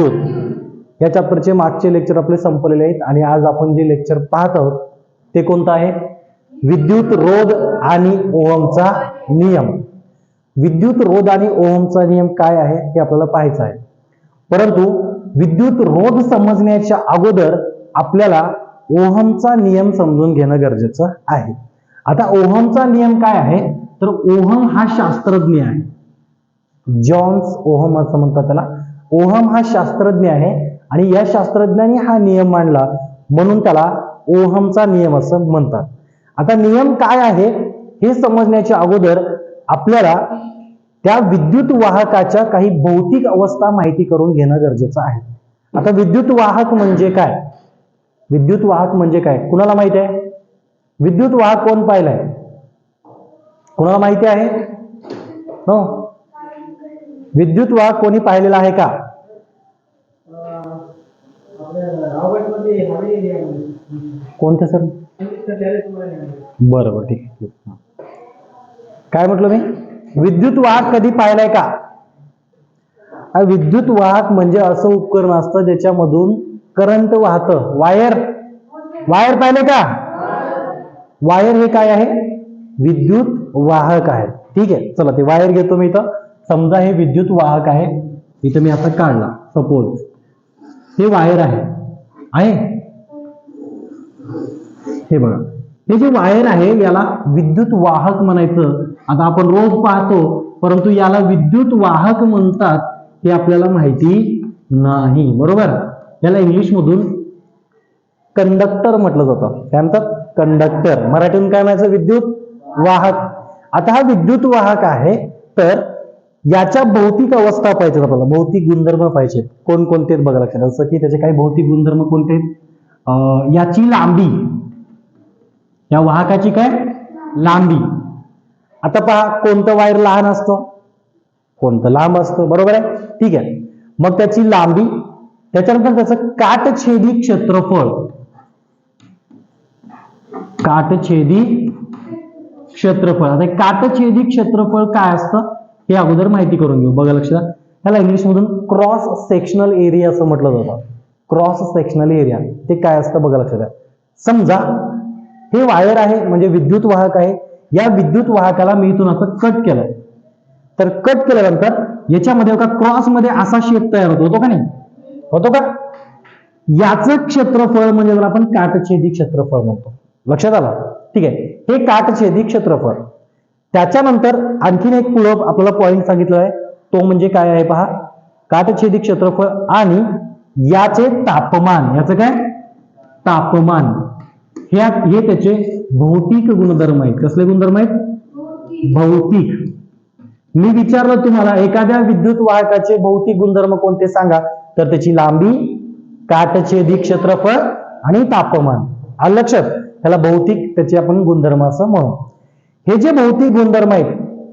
आहोत या चॅप्टरचे मागचे लेक्चर आपले संपलेले आहेत आणि आज आपण जे लेक्चर पाहत आहोत ते कोणतं आहे? विद्युत रोध आणि ओहमचा नियम. विद्युत रोध आणि ओहमचा नियम काय आहे हे आपल्याला पाहायचं आहे. परंतु विद्युत रोध समजण्याच्या अगोदर आपल्याला ओहमचा नियम समजून घेणं गरजेचं आहे. आता ओहमचा नियम काय आहे? तर ओहम हा शास्त्रज्ञ आहे. जॉन्स ओहम असं म्हणतात त्याला. ओहम हा शास्त्रज्ञ आहे आणि या शास्त्रज्ञाने हा नियम मांडला म्हणून त्याला ओहमचा नियम असं म्हणतात. आता नियम काय आहे हे समजण्याच्या अगोदर आपल्याला त्या विद्युत वाहकाच्या काही भौतिक अवस्था माहिती करून घेणं गरजेचं आहे. आता विद्युत वाहक म्हणजे काय? विद्युत वाहक म्हणजे काय? कुणाला माहिती आहे? विद्युत वाहक कोण पाहिलाय? कुणाला माहिती आहे? हो. विद्युत वाहक कोणी पाहिलेला आहे का? कोणतं सर? बरं बरं ठीक आहे. काय म्हटलं मी? विद्युत वाहक कधी पाहिलाय का? विद्युत वाहक म्हणजे असं उपकरण असतं ज्याच्यामधून करंट वाहतं. वायर? वायर पाहिले का? वायर हे काय आहे? विद्युत वाहक आहे. ठीक आहे चला ते वायर घेतो मी इथं. समजा हे विद्युत वाहक आहे. इथं मी आता काढला सपोज हे वायर आहे. आहे. हे बघा. हे जे वायर आहे याला विद्युत वाहक म्हणायचं. आता आपण रोज पाहतो परंतु याला विद्युत वाहक म्हणतात हे आपल्याला माहिती नाही. बरोबर? याला इंग्लिश मधून कंडक्टर म्हटलं जातं. त्यानंतर कंडक्टर मराठीतून काय म्हणायचं? विद्युत वाहक. आता हा विद्युत वाहक आहे तर याच्या भौतिक अवस्था पाहिजेत आपल्याला. भौतिक गुणधर्म पाहिजेत. कोणकोणते बघा लक्षात. जसं की त्याचे काही भौतिक गुणधर्म कोणते आहेत? याची लांबी. या वाहकाची काय? लांबी. आता पहा कोणतं वायर लहान असतं? कोणतं लांब असतं? बरोबर आहे? ठीक आहे. मग त्याची लांबी त्याच्यानंतर त्याचं काटछेदी क्षेत्रफळ. काटछेदी क्षेत्रफळ. आता काटछेदी क्षेत्रफळ काय असतं? हे अगोदर माहिती करून घेऊ. बघा लक्षात ह्याला इंग्लिश मधून क्रॉस सेक्शनल एरिया असं म्हटलं जातं. क्रॉस सेक्शनल एरिया ते काय असतं बघा लक्षात द्या. समजा हे वायर आहे म्हणजे विद्युत वाहक आहे. या विद्युत वाहकाला मी इथून असं कट केलं तर कट केल्यानंतर याच्यामध्ये का क्रॉसमध्ये असा शेप तयार होतो. होतो का नाही? होतो का? याचं क्षेत्रफळ म्हणजे आपण काटछेदी क्षेत्रफळ म्हणतो. लक्षात आलं? ठीक आहे. हे काटछेदी क्षेत्रफळ. त्याच्यानंतर आणखीन एक पुढं आपल्याला पॉईंट सांगितलं आहे तो म्हणजे काय आहे पहा? काटछेदी क्षेत्रफळ आणि याचे तापमान. याचं काय? तापमान. ह्या हे त्याचे भौतिक गुणधर्म आहेत. कसले गुणधर्म आहेत? भौतिक. मी विचारलं तुम्हाला एखाद्या विद्युत वाहकाचे भौतिक गुणधर्म कोणते सांगा? तर त्याची लांबी काटछेदी क्षेत्रफळ आणि तापमान. आलं लक्षात. त्याला भौतिक त्याचे आपण गुणधर्म असं म्हणू. हे जे भौतिक गुणधर्म आहेत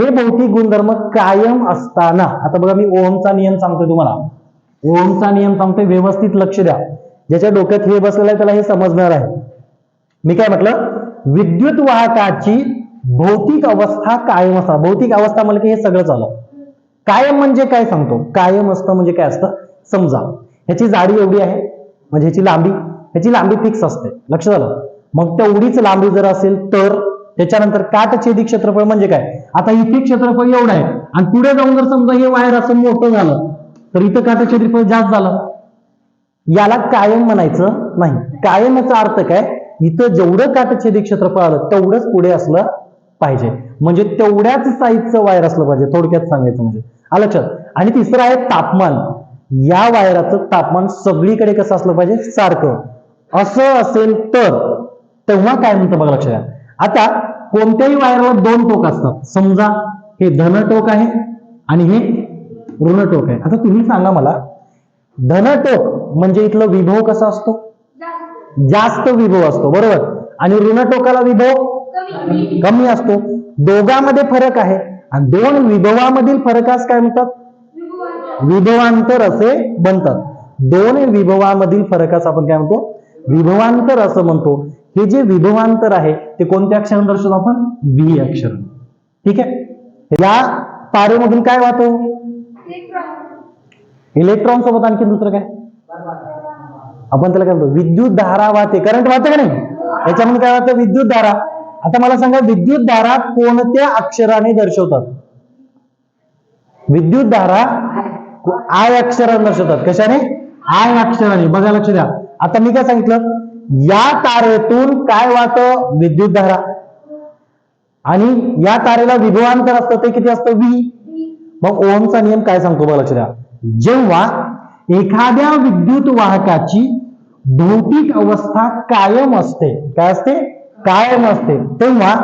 हे भौतिक गुणधर्म कायम असताना आता बघा मी ओमचा नियम सांगतोय तुम्हाला. ओमचा नियम सांगतोय व्यवस्थित लक्ष द्या. ज्याच्या डोक्यात हे बसलेलं आहे त्याला हे समजणार आहे. मी काय म्हटलं? विद्युत वाहकाची भौतिक अवस्था कायम असतात भौतिक अवस्था म्हणजे की हे सगळं चालू. कायम म्हणजे काय सांगतो? कायम असतं म्हणजे काय असतं? समजा. ह्याची जाडी एवढी आहे म्हणजे ह्याची लांबी. ह्याची लांबी फिक्स असते. लक्ष झालं. मग तेवढीच लांबी जर असेल तर? त्याच्यानंतर काटछेदी क्षेत्रफळ म्हणजे काय? आता इथे क्षेत्रफळ एवढं आहे. आणि पुढे जाऊन जर समजा हे वायर असं मोठं झालं तर इथं काटछेदीफळ जास्त झालं. याला कायम म्हणायचं नाही. कायमचा अर्थ काय? इथं जेवढं काटछेदी क्षेत्रफळ आलं तेवढंच पुढे असलं पाहिजे. म्हणजे तेवढ्याच साईजचं वायर असलं पाहिजे. थोडक्यात सांगायचं म्हणजे. आलं लक्षात. आणि तिसरं आहे तापमान. या वायराचं तापमान सगळीकडे कसं असलं पाहिजे? सारखं. असं असेल तर. तेव्हा काय म्हणतं बघा लक्षात. आता कोणत्याही वायरला दोन टोक असतात. समजा हे धन टोक आहे आणि हे ऋण टोक आहे. आता तुम्ही सांगा मला धन टोक म्हणजे इथलं विभव कसा असतो? जास्त विभव असतो बरोबर? आणि ऋण टोकाला विभव कमी असतो. दोघांमध्ये फरक आहे. आणि दोन विभवामधील फरकास काय म्हणतात? विभवांतर असे बनतात. दोन विभवामधील फरकास आपण काय म्हणतो? विभवांतर असं म्हणतो. हे जे विभवांतर आहे ते कोणत्या अक्षराने दर्शवतो आपण? व्ही अक्षर. ठीक आहे? या तारेमधून काय वाहतो? इलेक्ट्रॉन सोबत आणखी दुसरं काय? आपण त्याला काय म्हणतो? विद्युत धारा वाहते. करंट वाहते का नाही? याच्यामध्ये काय वाहतं? विद्युत धारा. आता मला सांगा विद्युत धारा कोणत्या अक्षराने दर्शवतात? विद्युत धारा आय अक्षराने दर्शवतात. कशाने? आय अक्षराने. बघा लक्ष द्या. आता मी काय सांगितलं? या तारेतून काय वाहतं? विद्युत धारा. आणि या तारेला विभवांतर असतं ते किती असतं? वी मग ओमचा नियम काय सांगतो बघा लक्ष द्या जेव्हा एखाद्या विद्युत वाहकाची भौतिक अवस्था कायम असते काय असते? कायम असते. तेव्हा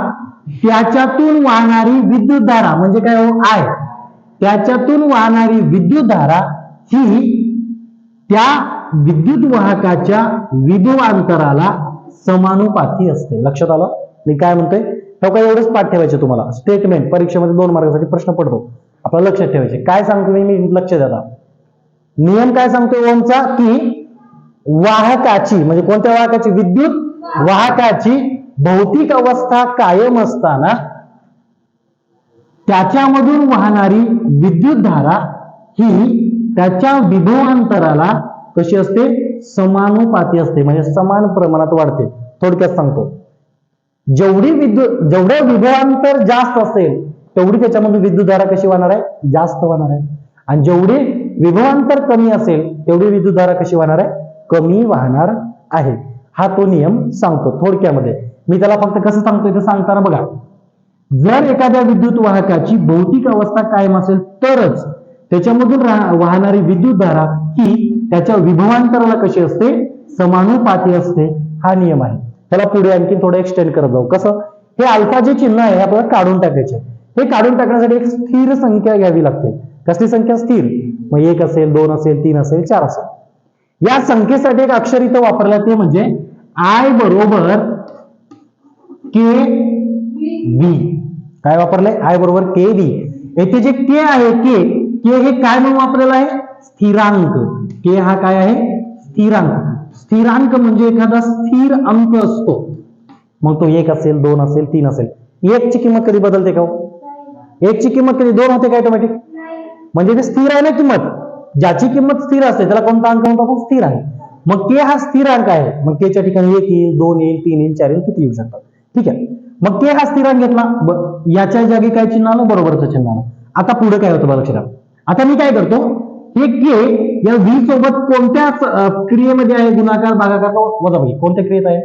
त्याच्यातून वाहणारी विद्युत धारा म्हणजे काय हो? आय. त्याच्यातून वाहणारी विद्युत धारा ही त्या विद्युत वाहकाच्या विभवांतराला समानुपाती असते. लक्षात आलं? मी काय म्हणतोय? हे काय एवढंच पाठ ठेवायचे तुम्हाला. स्टेटमेंट परीक्षेमध्ये दोन मार्गासाठी प्रश्न पडतो. आपल्याला लक्षात ठेवायचे. काय सांगतो मी? मी लक्ष द्या नियम काय सांगतो ओमचा? की वाहकाची म्हणजे कोणत्या वाहकाची? विद्युत वाहकाची भौतिक अवस्था कायम असताना त्याच्यामधून वाहणारी विद्युत धारा ही त्याच्या विभवांतराला कशी असते? समानुपाती असते. म्हणजे समान प्रमाणात वाढते. थोडक्यात सांगतो. जेवढी विद्युत जेवढं विभवांतर जास्त असेल तेवढी त्याच्यामध्ये विद्युत धारा कशी वाहणार आहे? जास्त वाहणार आहे. आणि जेवढी विभवांतर कमी असेल तेवढी विद्युत धारा कशी वाहणार आहे? कमी वाहणार आहे. हा तो नियम सांगतो थोडक्यामध्ये. मी त्याला फक्त कसं सांगतोय ते सांगताना बघा. जर एखाद्या विद्युत वाहकाची भौतिक अवस्था कायम असेल तरच त्याच्यामधून वाहणारी विद्युत धारा ही त्याच्या विभवांतराला कशी असते? समानुपाती असते. हा नियम आहे. त्याला पुढे आणखी थोडं एक्सटेंड करत जाऊ. कसं? हे अल्फा जे चिन्ह आहे हे आपल्याला काढून टाकायचे हे काढून टाकण्यासाठी एक स्थिर संख्या घ्यावी लागते. कसली संख्या? स्थिर. मग एक असेल दोन असेल तीन असेल चार असेल. या संख्येसाठी एक अक्षर इथं वापरलं ते म्हणजे आय बरोबर के बी काय वापरलंय? आय बरोबर के बी येथे जे के आहे के के हे काय म्हणून वापरलेलं आहे? स्थिरांक. के हा काय आहे? स्थिरांक. स्थिरांक म्हणजे एखादा स्थिर अंक असतो. मग तो एक असेल दोन असेल तीन असेल. एक ची किंमत कधी बदलते का हो? एक ची किंमत कधी दोन होते का ऑटोमॅटिक म्हणजे ते स्थिर आहे ना किंमत? ज्याची किंमत स्थिर असते त्याला कोणता अंक म्हणतो आपण स्थिर आहे. मग के हा स्थिर अंक आहे. मग केच्या ठिकाणी एक येईल दोन येईल तीन येईल चार येईल किती येऊ शकतात? ठीक आहे. मग के हा स्थिरांक घेतला. याच्या जागी काय चिन्ह आलं? बरोबरचं चिन्ह आलं. आता पुढे काय होतं बघा लक्षात. आता मी काय करतो? हे के या व्ही सोबत कोणत्या क्रियेमध्ये आहे गुणाकार भागाकार? वजाबाकी कोणत्या क्रियेत आहे?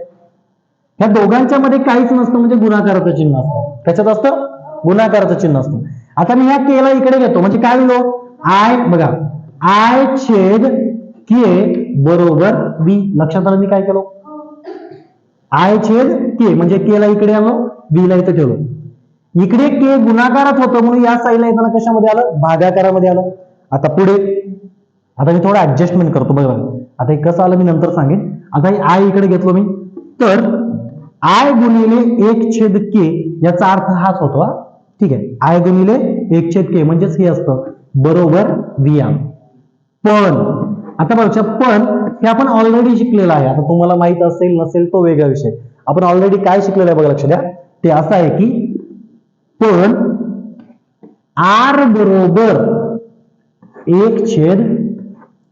ह्या दोघांच्या मध्ये काहीच नसतं म्हणजे गुणाकाराचं चिन्ह असतं. त्याच्यात असतं गुणाकाराचं चिन्ह असतं. आता मी ह्या केला इकडे घेतो. म्हणजे काय लिहिलो आय बघा. आय छेद के बरोबर बी लक्षात आलं मी काय केलो? आय छेद के म्हणजे के ला इकडे आलो बी ला इथं ठेवलो. इकडे के गुणाकारात होतं म्हणून या साईला येताना कशामध्ये आलं? भागाकारामध्ये आलं. आता पुढे आता मी थोडं ऍडजस्टमेंट करतो बघा. आता हे कसं आलं मी नंतर सांगेन. आता हे आय इकडे घेतलो मी. तर आय गुणिले एक छेद के याचा अर्थ हाच होतो हा. ठीक आहे. आय गुणिले एक छेद के म्हणजेच हे असतं बरोबर व्यायाम पण आता बघा पण हे आपण ऑलरेडी शिकलेलं आहे. आता तुम्हाला माहीत असेल नसेल तो वेगळा विषय. आपण ऑलरेडी काय शिकलेलं आहे बघा लक्ष द्या. ते असं आहे की पण आर बरोबर एक छेद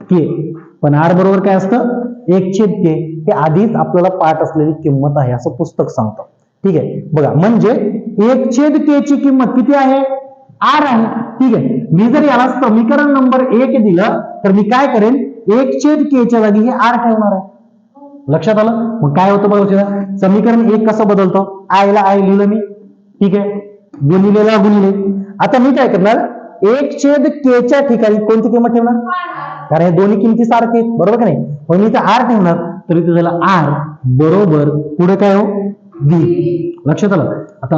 के. पण आर बरोबर काय असतं? एक छेद के. हे आधीच आपल्याला पाठ असलेली किंमत आहे असं पुस्तक सांगतं. ठीक आहे? बघा म्हणजे एक छेद के ची किंमत किती आहे? आर आहे. ठीक आहे? मी जर याला समीकरण नंबर एक दिलं तर मी काय करेन? एक छेद के च्या जागी हे आर ठेवणार आहे. लक्षात आलं? मग काय होतं बघा समीकरण एक कसं बदलतं? आयला आय लिहिलं मी. ठीक आहे? गुणिलेला गुणिले आता मी काय करणार? एक छेद के च्या ठिकाणी कोणती किंमत ठेवणार? कारण हे दोन्ही किमती सारखे आहेत बरोबर का नाही? मग मी इथे आर ठेवणार तर इथे झालं आर बरोबर पुढे काय हो? व्ही लक्षात आलं? आता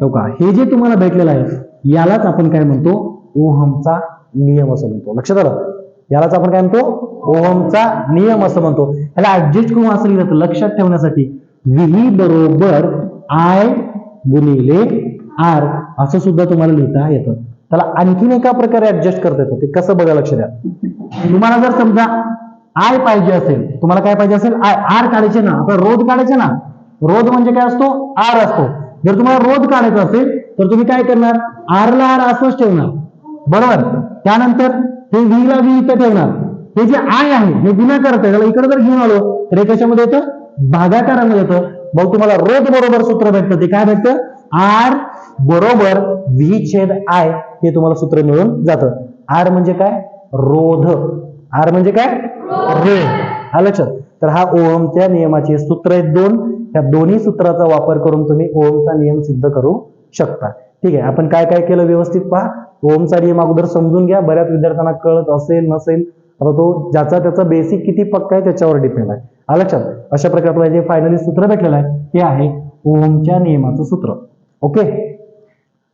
हो का? हे जे तुम्हाला भेटलेलं आहे यालाच आपण काय म्हणतो? ओहमचा नियम असं म्हणतो. लक्षात आलं? यालाच आपण काय म्हणतो? ओहमचा नियम असं म्हणतो. याला ऍडजस्ट करून असं लिहिलं लक्षात ठेवण्यासाठी. व्ही बरोबर आय गुणिले आर असं सुद्धा तुम्हाला लिहिता येतं. त्याला आणखीन एका प्रकारे ऍडजस्ट करता येतं. ते कसं बघा लक्ष द्या. तुम्हाला जर समजा आय पाहिजे असेल तुम्हाला काय पाहिजे असेल? आय आर काढायचे ना. आता रोध काढायचे ना. रोध म्हणजे काय असतो? आर असतो. जर तुम्हाला रोध काढायचा असेल तर तुम्ही काय करणार? आर ला आर असंच ठेवणार. बरोबर? त्यानंतर हे व्ही ला व्ही इथं ठेवणार. हे जे आय आहे हे विना आहे त्याला इकडे जर घेऊन आलो तर हे कशामध्ये येतं? भागाकारामध्ये येतं. भाऊ तुम्हाला रोज बरोबर सूत्र भेटतं. ते काय भेटतं? आर बरोबर व्ही छेद आय हे तुम्हाला सूत्र मिळून जातं. आर म्हणजे काय? रोध. आर म्हणजे काय? रोध आलं लक्षात? तर हा ओहमच्या नियमाचे सूत्र आहेत दोन. या दोन्ही सूत्राचा वापर करून तुम्ही ओहमचा नियम सिद्ध करू शकता. ठीक आहे आपण काय काय केलं व्यवस्थित पहा. ओहमचा नियम अगोदर समजून घ्या. बऱ्याच विद्यार्थ्यांना कळत असेल नसेल आता तो ज्याचा त्याचा बेसिक किती पक्का आहे त्याच्यावर डिपेंड आहे. आलं लक्षात? अशा प्रकारे आपल्याला जे फायनली सूत्र भेटलेलं आहे. ते आहे ओहमच्या नियमाचं सूत्र. ओके?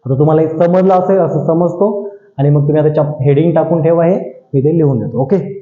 आता तुम्हाला समजलं असेल असं समजतो. आणि मग तुम्ही आता हेडिंग टाकून ठेवा हे. मी ते लिहून देतो. ओके?